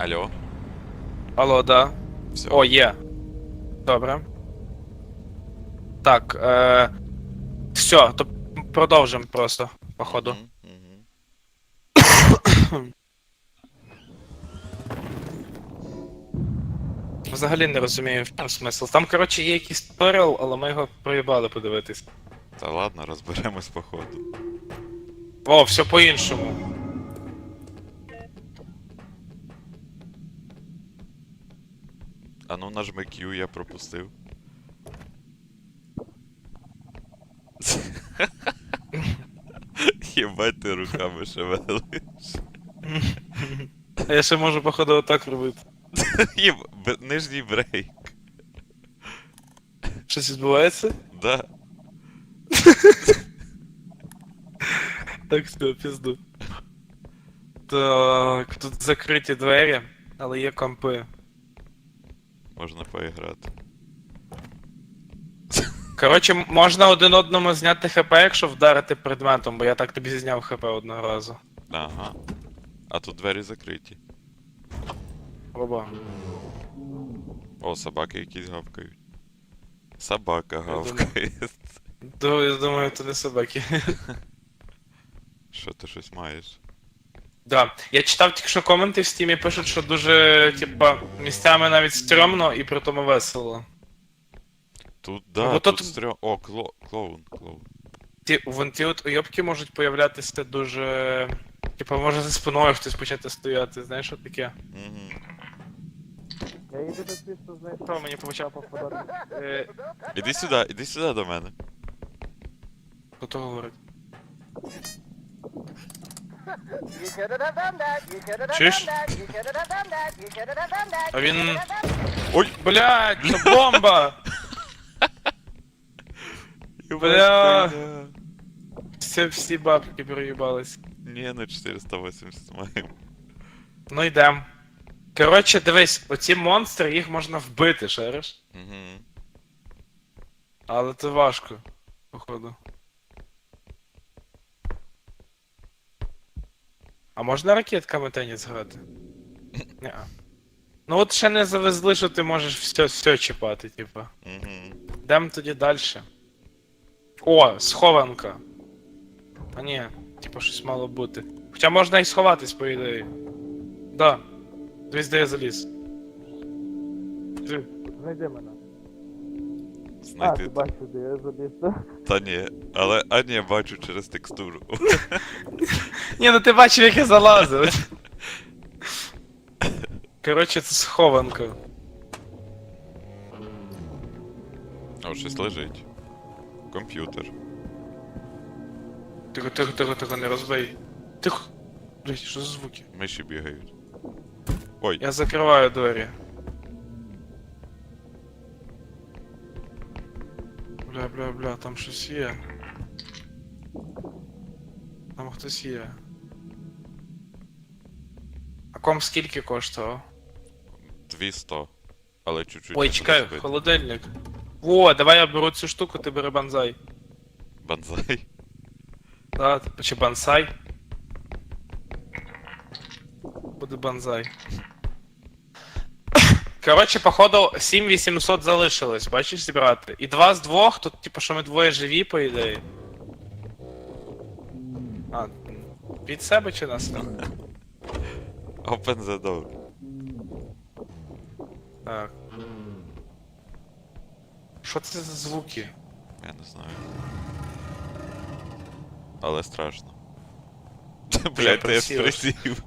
Алло, Алло, да. все. О, є. Добре. Так, е... все, то продовжимо просто, походу. Мгм, мгм. Взагалі не розумію, в чому смисл. Там, коротше, є якийсь туторіал, але ми його проїбали подивитись. Та ладно, розберемось по ходу. О, все по-іншому. А ну нажми Q, я пропустив. Єбать ти руками шевелиш. А я ще можу, походу, отак робити. Єб... б- Нижній брейк. Щось відбувається? Да. Так, все, пізду. Так, тут закриті двері, але є компи. Можна поіграти. Коротше, можна один одному зняти хп, якщо вдарити предметом, бо я так тобі зняв хп одного разу. Ага. А тут двері закриті. Оба. О, собаки якісь гавкають. Собака гавкає. Я думаю, це не собаки. Що ти щось маєш? Да. Я читав тільки що коменти в стімі пишуть, що дуже, типа, місцями навіть стрьомно і при тому весело. Тут, да, бо тут, тут- стрьо... О, кло... клоун, клоун. Ті, вон ті от уйобки можуть появлятися дуже. Типа, може за спиною хтось почати стояти, знаєш, що таке? Угу. Я їду до свісту знайшов, мені почав попадати. Е, Іди сюди, іди сюди до мене. хто то говорить? Чуєш? А він. Ой! Блядь, це бомба! Бля. Все, всі бабки переїбались. Ні, на 480 маємо. Ну йдем. Коротше, дивись, оці монстри, їх можна вбити, шариш? Угу. Але це важко, походу. А можна ракетками теніс грати? Неа. Ну от ще не завезли, що ти можеш все, все чіпати, типа. Угу. Йдемо тоді далі. О, схованка. А ні, типа щось мало бути. Хоча можна і сховатись, по ідеї. Да. Дивись, де я заліз. Ти, Знайди мене. Знайти. бачиш, де я заліз, Та ні. Але, а ні, бачу через текстуру. Ні, ну ти бачив, як я залазив. Коротше, це схованка. О, щось лежить. Комп'ютер. Тихо, тихо, тихо, тихо, не розбий. Тихо. Блять, що за звуки? Миші бігають. Ой, Я закриваю двері. Бля, бля, бля, там щось є. Там хтось є. Ком скільки коштував? 200. Але чуть-чуть. Ой, не чекай, розбито. холодильник. О, давай я беру цю штуку, ти бери банзай. Банзай. Да, чи бансай. Буде банзай. Коротше, походу, 7800 залишилось, бачиш, зібрати. І два з двох, тут, типу, що ми двоє живі, по ідеї. А, від себе чи нас там? Open the door. Так. Що це за звуки? Я не знаю. Але страшно. Блять, ти я присів.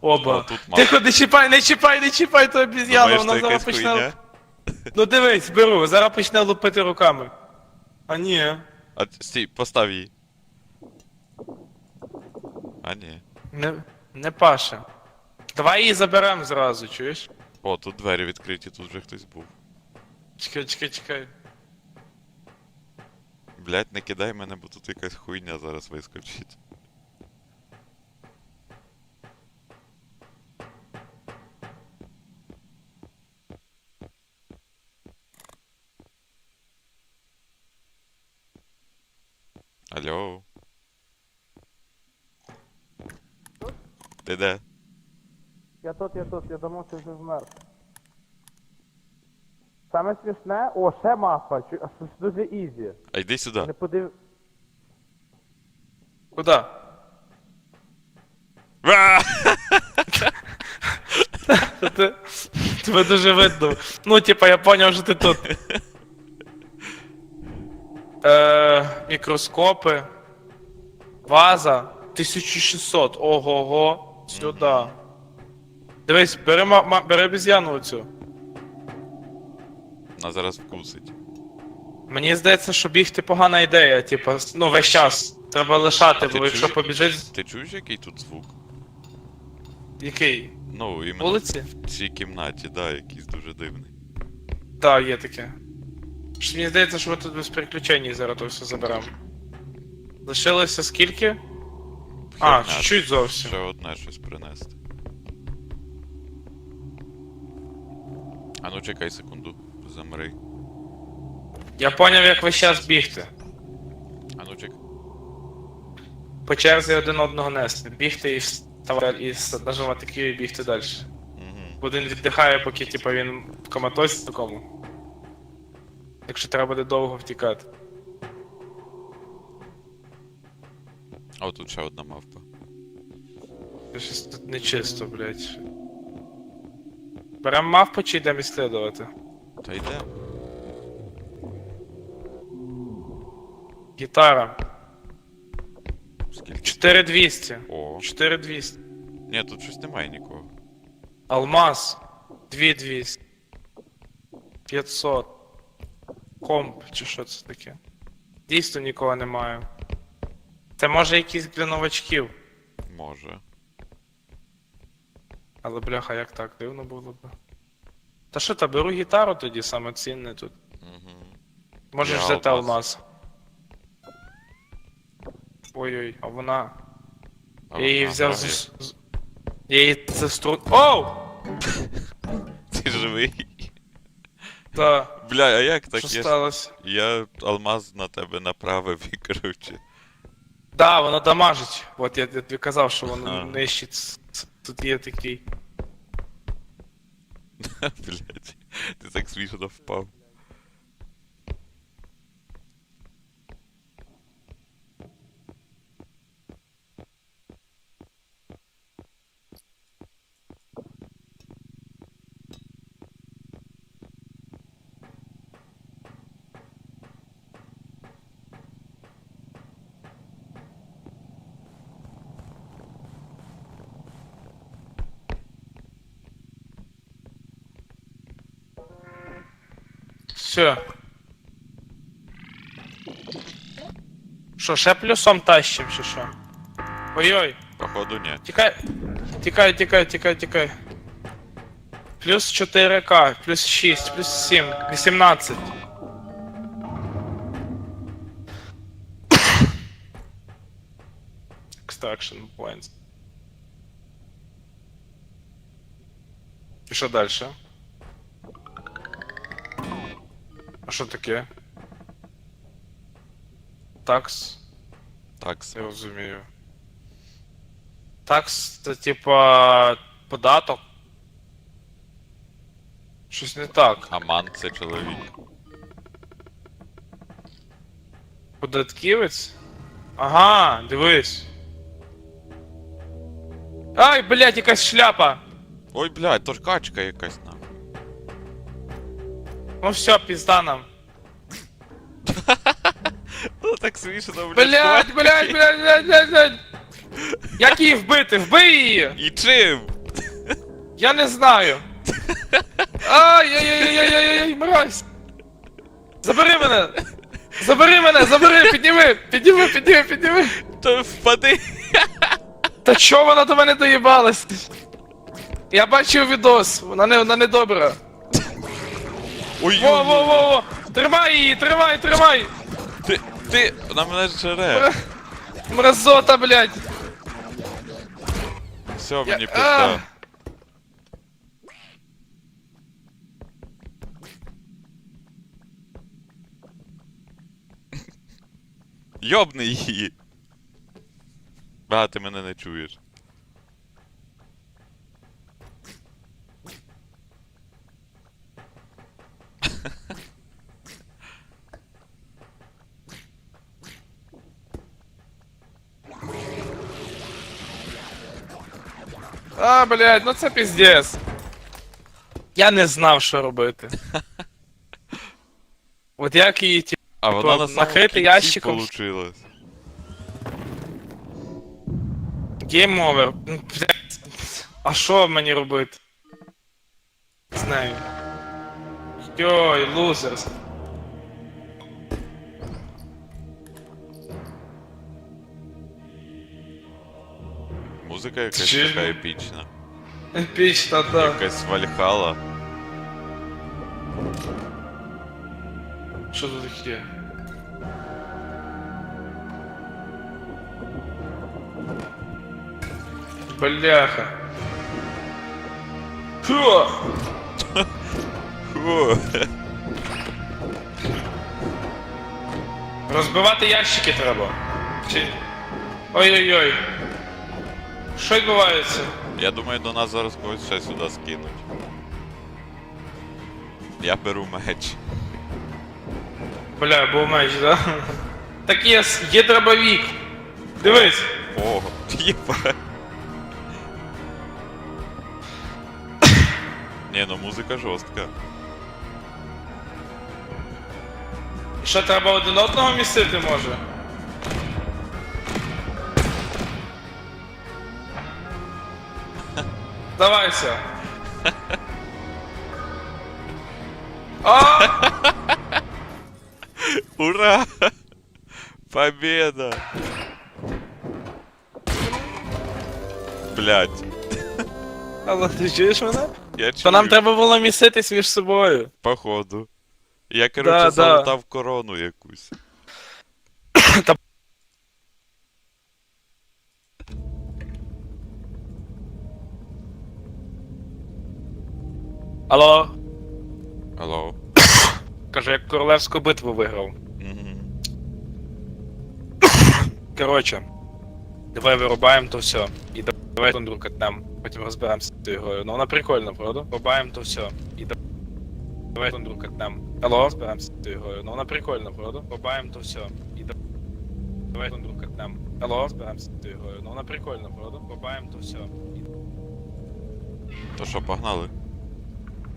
Оба. Тут мало. Тихо, не чіпай, не чіпай, не чіпай ту обіз'яну, Думаєш, вона це зараз якась почне. хуйня? Ну дивись, беру, зараз почне лупити руками. А ні. А стій, постав її. А ні. Не, не паше. Давай її заберемо зразу, чуєш? О, тут двері відкриті, тут вже хтось був. Чекай, чекай, чекай. Блять, не кидай мене, бо тут якась хуйня зараз вискочить. Алло. Ти де? Я тут, я тут, я думав, ти вже вмер. Саме смішне, о, ще мапа, чу- а це дуже ізі. А йди сюди. Не подив. Куда? Ва! Ти, тебе дуже видно. Ну, типа, я поняв, що ти тут. Е, мікроскопи. Ваза. 1600. Ого-го. Сюди. Дивись, бери, ма- ма- бери обіз'яну оцю. Вона зараз вкусить. Мені здається, що бігти погана ідея, типа, ну весь час. Треба лишати, Ти бо якщо побіжить. Ти чуєш, який тут звук? Який? Ну, іменно Вулиці? в цій кімнаті, да, якийсь дуже дивний. Так, є таке. Що мені здається, що ми тут без приключень зараз то все заберемо. Лишилося скільки? А, чуть-чуть зовсім. Ще одне щось принести. А ну чекай секунду. Замри. Я поняв, як весь час бігти. А ну чекай. По черзі один одного нести. Бігти і вставати, і нажимати Q і бігти далі. Угу. Один віддихає, поки типа він в коматозі такому. Якщо треба буде довго втікати. О, тут ще одна мавпа. Це Щось тут нечисто, блядь. Берем мавпу чи йдемо іслідувати? Та йде. Гітара. Скільки? 4200. О. 4200. Ні, тут щось немає нікого. Алмаз. 2200. 500. Комп, чи що це таке? Дійсно нікого немає. Це може якийсь для новачків. Може. Але бляха, як так? Дивно було б. Та що, та беру гітару тоді, саме цінне тут. Угу. Можеш Я взяти алмаз. алмаз. Ой-ой, а вона. А Я її вона взяв грає. з. з- Я її за струн. Оу! Ти живий? Та, Бля, а як так? що є? сталося? я алмаз на тебе направив і коротше. Да, воно дамажить. От я, тобі казав, що воно Ага. нищить. Тут є такий. Блять. Ти так смішно впав. Все. Що, ще плюсом тащим, чи що? Ой-ой, Походу, ні. тікай. Тікай, тікай, тікай, тікай. Плюс 4К, плюс 6, плюс 7, 18. Extraction points. І що далі? А що таке? Такс? Так, Я розумію. Такс це типа податок. Щось не так. Аман це чоловік. Податківець? Ага, дивись. Ай, блядь, якась шляпа! Ой, блядь, то ж качка якась нахуй. Ну все, пізда нам. Ну так смішно, блядь. Блядь, блядь, блядь, блядь, блядь, блядь. Як її вбити? Вбий її! І чим? Я не знаю. Ай-яй-яй-яй-яй-яй, мразь! Забери мене! Забери мене, забери, підніми! Підніми, підніми, підніми! То впади. Та чо вона до мене доїбалась? Я бачив відос, вона не, вона не добра. Ой, Во, во, во, во! Тримай її, тримай, тримай! Ти, ти, вона мене жере. Мразота, блядь! Все, мені пизда. Йобни її! А, ти мене не чуєш. А, блядь, ну це піздец. Я не знав, що робити. От як її ті. А вона на самому накрити кінці ящиком. получилась. Ну, блядь. А що мені робити? Не знаю. Йой, лузерс. Музика якась Чи ж така епічна. Епічно, да. Якась вальхала. Що тут таке? Бляха. Фу! Фу. Розбивати ящики треба. Чи. Ой-ой-ой. Що відбувається? Я думаю, до нас зараз когось ще сюди скинуть. Я беру меч. Бля, був меч, да? Так є, є дробовик. Дивись. О, єба. Ні, ну музика жорстка. Що треба один одного містити може? Давайся. А! Ура! Победа! Блять, Але ти чуєш мене? я То нам треба було міститись між собою. походу. Я, короче, Да, да. залутав корону якусь. Алло. Алло. Каже, як королевську битву виграв. Мгм. Коротше, давай вирубаємо то все. І давай тундру катнем. Потім розберемося з цією грою. Ну вона прикольна, правда? Вирубаємо то все. І да- давай тундру катнем. Алло, розберемося з цією грою. Ну вона прикольна, правда? Вирубаємо то все. І да- давай тундру катнем. Алло, розберемося з цією грою. Ну вона прикольна, правда? Вирубаємо то все. І... То що, погнали?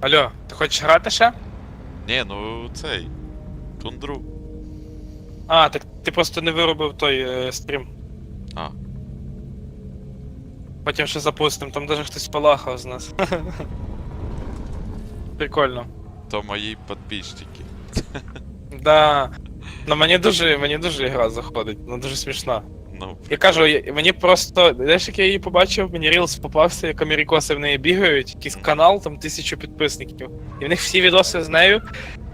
Алло, ти хочеш грати ще? Ні, ну цей. Тундру. А, так ти просто не виробив той е, стрім. А. Потім ще запустим, там даже хтось полахав з нас. Прикольно. То мої підписчики. Да. Ну мені дуже, мені дуже гра заходить, вона дуже смішна. Ну, Я кажу, я- мені просто, знаєш, як я її побачив, мені Рілс попався, як америкоси в неї бігають, якийсь канал, там тисячу підписників. І в них всі відоси з нею.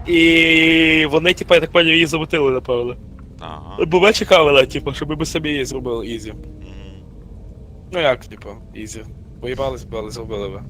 І вони, типа, я так поняв, її замутили, напевно. ага. Бо ми чекали, типу, щоб ми собі її зробили ізі. Мгм. Ну як, типу, ізі. Поїбались, б, але зробили би.